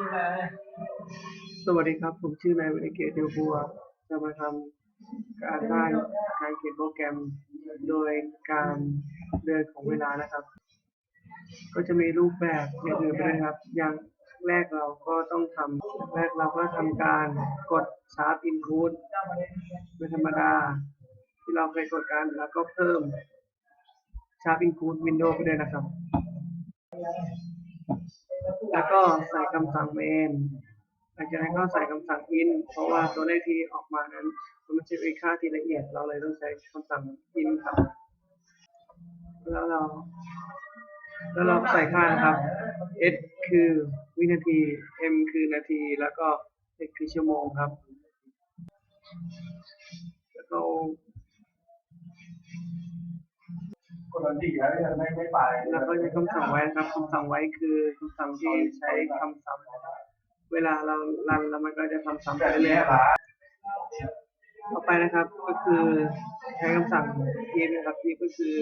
สวัสดีครับ ผมชื่อนายวินิเกตเดียวบัว จะมาทำการบ้านการเขียนโปรแกรมโดยการเดินของเวลานะครับ ก็จะมีรูปแบบอย่างอื่นไปด้วยนะครับ อย่างแรกเราก็ต้องทำแรกเราก็ทำการกด Sharp Input เป็นธรรมดา ที่เราเคยกดกันแล้วก็เพิ่ม Sharp Input Window ไปด้วยนะครับ แล้วก็ใส่คำสั่ง main หลังจากนั้นก็ใส่คำสั่ง int เพราะว่าตัวเลขที่ออกมานั้นมันไม่ใช่เป็นค่าที่ละเอียด เราเลยต้องใช้คำสั่ง int ครับ แล้วเรา แล้วเราใส่ค่านะครับ s คือวินาที m คือนาที แล้วก็ x คือชั่วโมงครับ แล้วก็ คนละที่แล้วไม่ไม่ไปแล้วก็ใช้คำสั่งไว้ครับคำสั่งไว้คือคำสั่งที่ใช้คำซ้ำเวลาเรารันแล้วมันก็จะทำซ้ำไปเรื่อยๆต่อไปนะครับก็คือใช้คำสั่ง t นะครับ t ก็คือ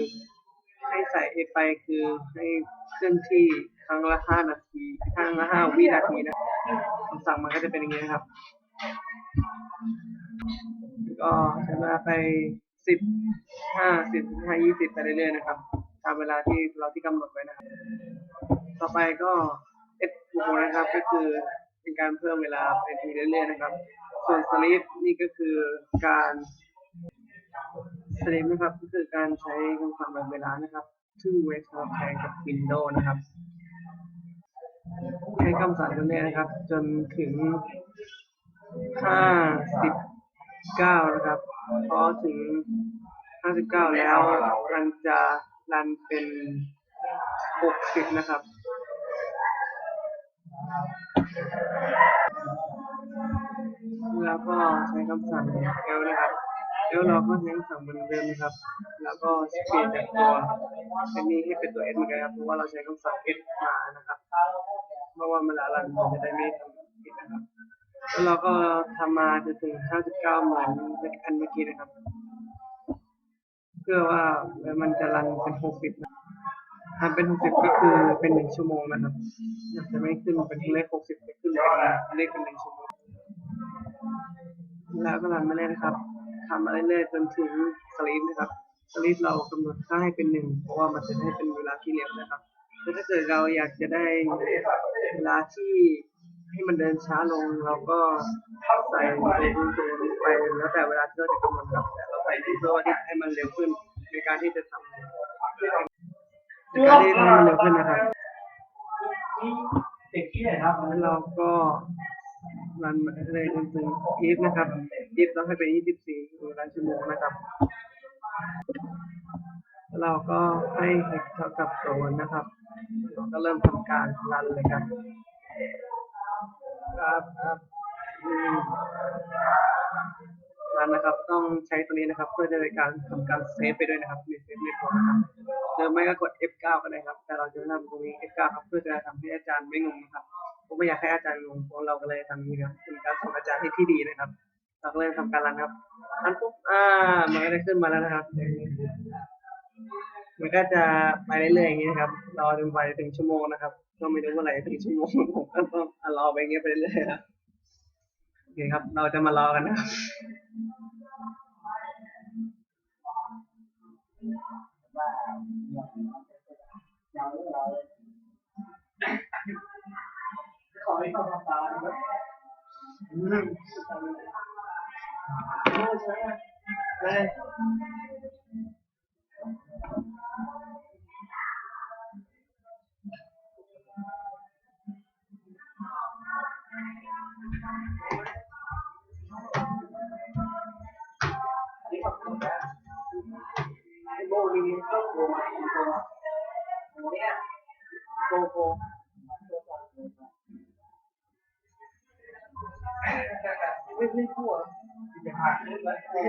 ให้ใส่ s ไปคือให้เคลื่อนที่ครั้งละห้านาทีครั้งละห้าวินาทีนะคำสั่งมันก็จะเป็นอย่างนี้นะครับ ก็ใช้เวลาไป สิบห้าสิบห้ายี่สิบไปเรื่อยๆนะครับ ตามเวลาที่เราที่กำหนดไว้นะครับ ต่อไปก็ S บวกนะครับ ก็คือเป็นการเพิ่มเวลาไปทีเรื่อยๆนะครับ ส่วน sleep นี่ก็คือการ sleep นะครับ ก็คือการใช้คำสั่งแบบเวลานะครับ ซึ่งไว้สำหรับแทนกับ Window นะครับใช้คำสั่งตรงนี้นะครับ จนถึงห้าสิบเก้านะครับ พอถึงห้าสิบเก้าแล้วมันจะรันเป็นหกสิบนะครับ แล้วก็ใช้คำสั่ง L นะครับ L เราก็ใช้คำสั่งเหมือนเดิมนะครับ แล้วก็เปลี่ยนจากตัวเป็นนี้ให้เป็นตัว S เหมือนกันครับ เพราะว่าเราใช้คำสั่ง S มานะครับ เพราะว่าเวลารันจะได้ไม่ทำผิดนะครับ แล้วเราก็ทำมาจนถึง 59 เหมือนอันเมื่อกี้นะครับ เพื่อว่ามันจะรันเป็น 60นะทำเป็น 60 ก็คือเป็น 1 ชั่วโมงนะครับมันจะไม่ขึ้นเป็นเลข 60จะขึ้นเป็นเลขเป็น 1 ชั่วโมง แล้วก็รันมาเรื่อยนะครับทำมาเรื่อยๆจนถึงสลิปนะครับสลิปเรากำหนดค่าให้เป็นหนึ่งเพราะว่ามันจะได้เป็นเวลาที่เร็วนะครับแต่ถ้าเกิดเราอยากจะได้เวลาที่ ให้มันเดินช้าลงเราก็ใส่ตัวตัวลงไปแล้วแต่เวลาที่เราจะกำหนดครับแต่เราใส่ที่เพื่อว่าที่ให้มันเร็วขึ้นในการที่จะทำในการที่ทำมันเร็วขึ้นนะครับเด็กที่ไหนครับแล้วเราก็รันเลยจนถึง if นะครับ if ต้องให้เป็น24เวลาชั่วโมงนะครับแล้วเราก็ให้เท่ากับศูนนะครับ เราก็เริ่มทำการรันเลยครับ ครับครับอืมรันนะครับ ต้องใช้ตัวนี้นะครับ เพื่อในการทำการเซฟไปด้วยนะครับในเซฟเรียบร้อนะครับหรือไม่ก็กด F9 ก็ได้ครับ แต่เราจะทำตรงนี้ F9 ครับเพื่อจะทำให้อาจารย์ไม่งงนะครับผมไม่อยากให้อาจารย์งงเพราะเราก็เลยทำนี้ครับเป็นการสอนอาจารย์ให้ที่ดีนะครับเราก็เลยทำการรันครับรันปุ๊บอ่ามันก็ได้ขึ้นมาแล้วนะครับมันก็จะไปเรื่อยๆอย่างนี้นะครับรอจนไปถึงชั่วโมงนะครับ ก็ไม่รู้ว่าอะไรถึงชั่วโมงผมก็ต้องรอไปเงี้ยไปเรื่อยครับโอเคครับ เราจะมารอกันนะครับขอให้เข้ามาตาครับอืมโอ้ใช่เลย เนี่ยโกโกไม่ไม่คู่อะจะผ่านเรื่องแล้วไม่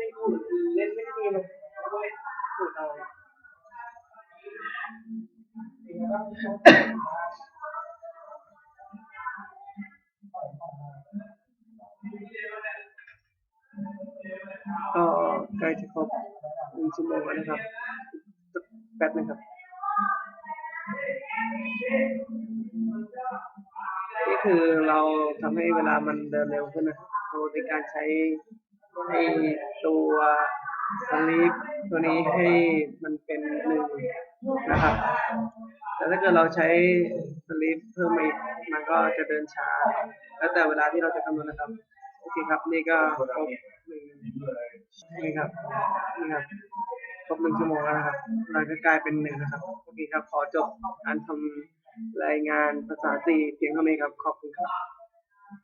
ได้คู่คือเล่นไม่ได้ดีเลยเอาไว้พูดเอาก็ใกล้จะครบหนึ่งชั่วโมงแล้วนะครับ แป๊บนึงครับนี่คือเราทำให้เวลามันเดินเร็วขึ้นนะครับโดยการใช้ไอ้ตัวสลีปตัวนี้ให้มันเป็นหนึ่งนะครับ แต่ถ้าเกิดเราใช้สลีปเพิ่มมาอีกมันก็จะเดินช้า แล้วแต่เวลาที่เราจะคำนวณนะครับ โอเคครับ นี่ก็ครบหนึ่งนี่ครับ นี่ครับ ครบหนึ่งชั่วโมงแล้วนะครับเราจะกลายเป็นหนึ่งนะครับโอเคครับขอจบการทำรายงานภาษาจีนเพียงเท่านี้ครับ ขอบคุณครับ